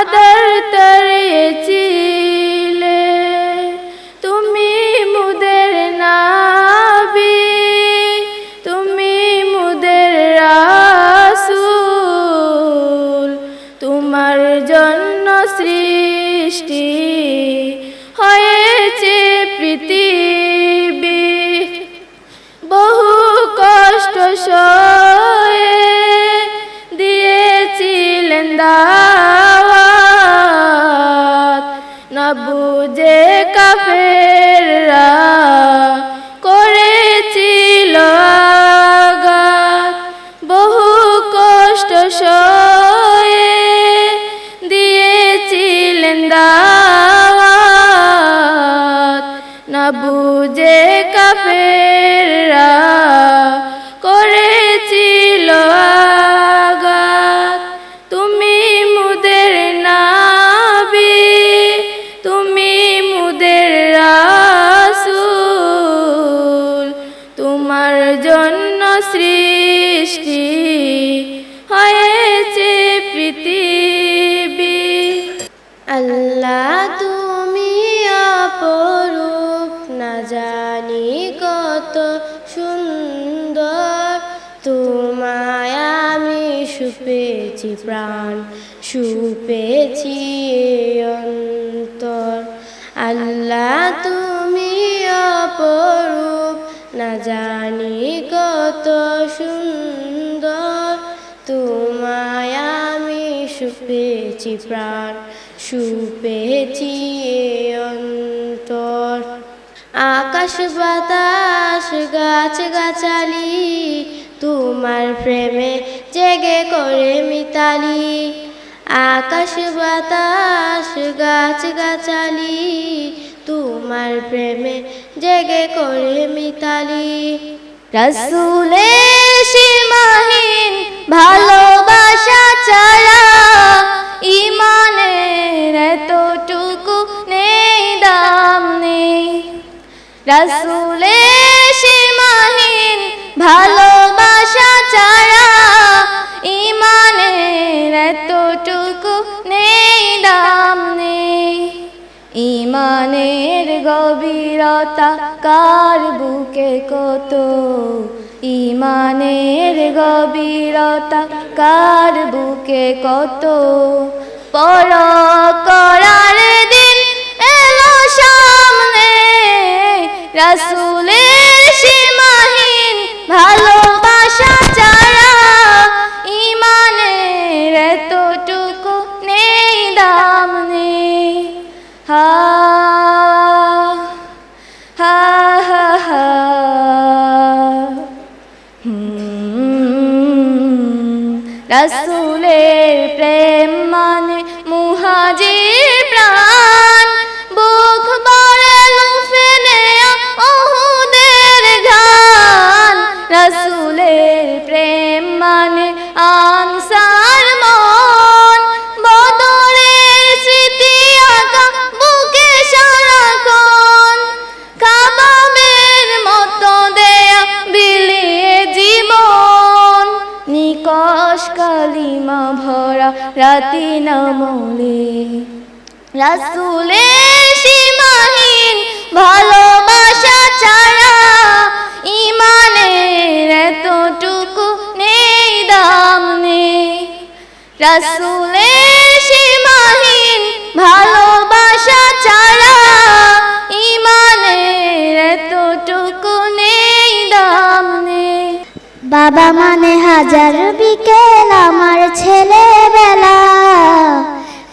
আদর তরিয়েছিলে তুমি মুদের নাবি, তুমি মুদের রাসূল। তোমার জন্য সৃষ্টি হয়েছে পৃথিবী। বহু কষ্ট সয়ে সুপেছি প্রাণ সুপেছি অন্তর। আল্লাহ তুমি অপরূপ, না জানি কত সুন্দর। তোমায় আমি সুপেছি প্রাণ সুপেছি অন্তর। আকাশ, বাতাস, গাছ, গাছালি, তোমার প্রেমে জেগে করে মিতালি, আকাশ বাতাস, গাছ গাছালি, তোমার প্রেমে জেগে করে মিতালি। রসুলের সীমাহীন ভালোবাসা ছাড়া ইমানের এতটুকু নেই, দাম নেই। রসুলের ইমানের গভীরতা কার বুকে কত? ইমানের গভীরতা কার বুকে কত? পর করার দিন এলো সামনে, রাসুলের রাতি নামলে। রাসুলের সীমাহীন ভালোবাসা ছাড়া ইমানের এতটুকু নেই দাম নেই। রাসুলের সীমাহীন ভালোবাসা ছাড়া ইমানের এতটুকু নেই দাম নেই। বাবা মানে হাজার বিকেল, আমার ছেলেবেলা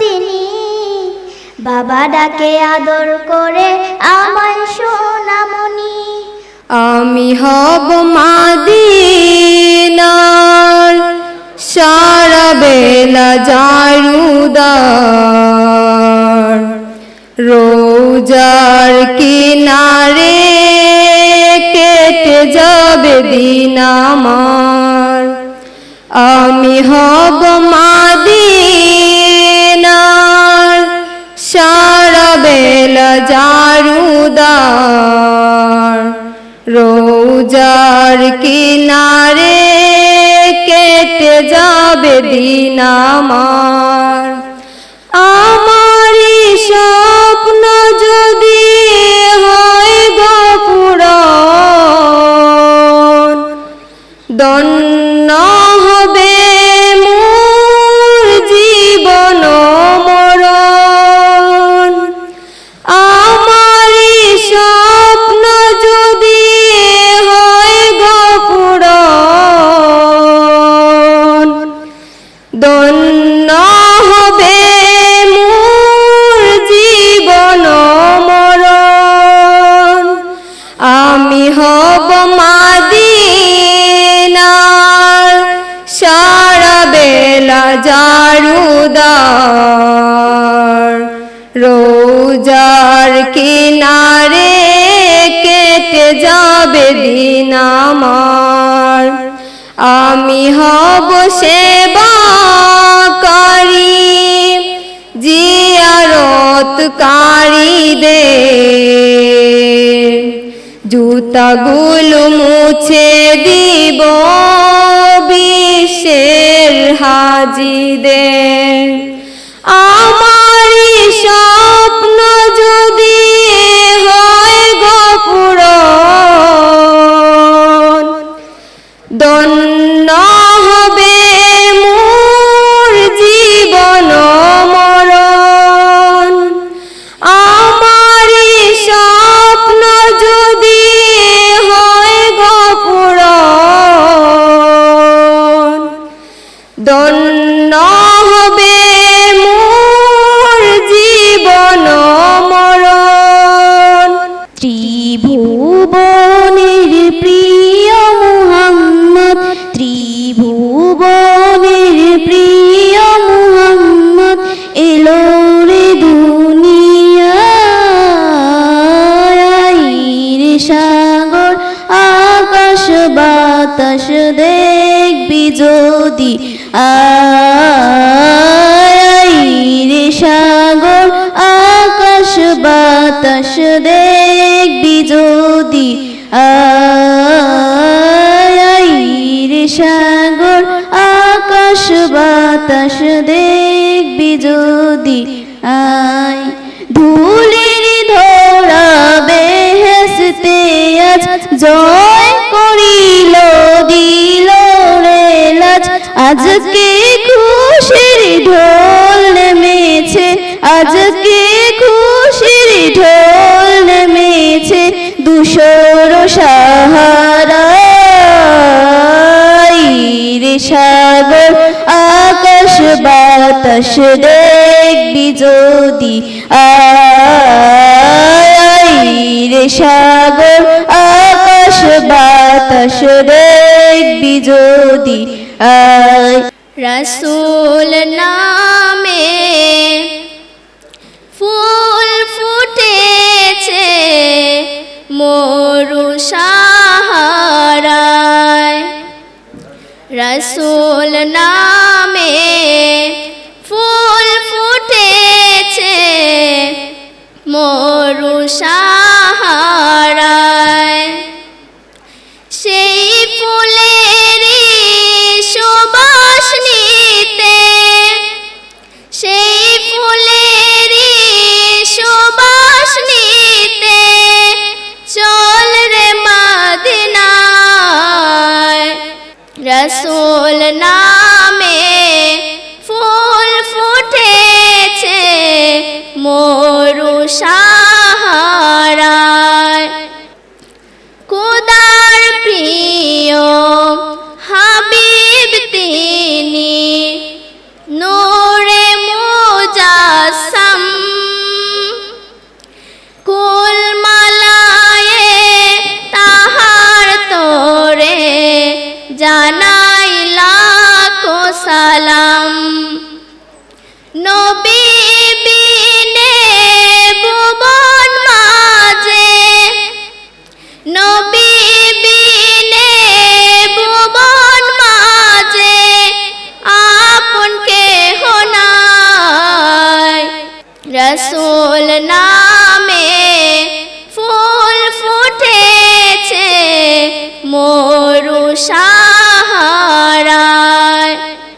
দিনই বাবা ডাকে আদর করে আমায় সোনামণি। আমি হব মাদিনার, সারা বেলা জারুদার। রোজার কিনারে কেটে যাবে দিন আমার। আমি হব মাদিনার রোজার কিনারে কেটে যাবে দিন আমার। আমারই জারুদার রোজার কিনারে কেটে যাবে দিন আমার। আমি হব সেবা করি জিয়ারতকারীদের জুতাগুলো মুছে দিব বিশ্বের হাজিদের আইরে সাগর, আকাশ বাতাস দেখবি যদি আয়। ধুলির ধরা বেহেসতে আজ জয় করিল, দিল রে লাজ। আজকে খুশির ঢোল আকাশ দেখবি যদি রে সাগর, আকাশ বাতাস দেখবি যদি রসুল নামে ফুল ফুটেছে মরু সাহারায়। রসুল না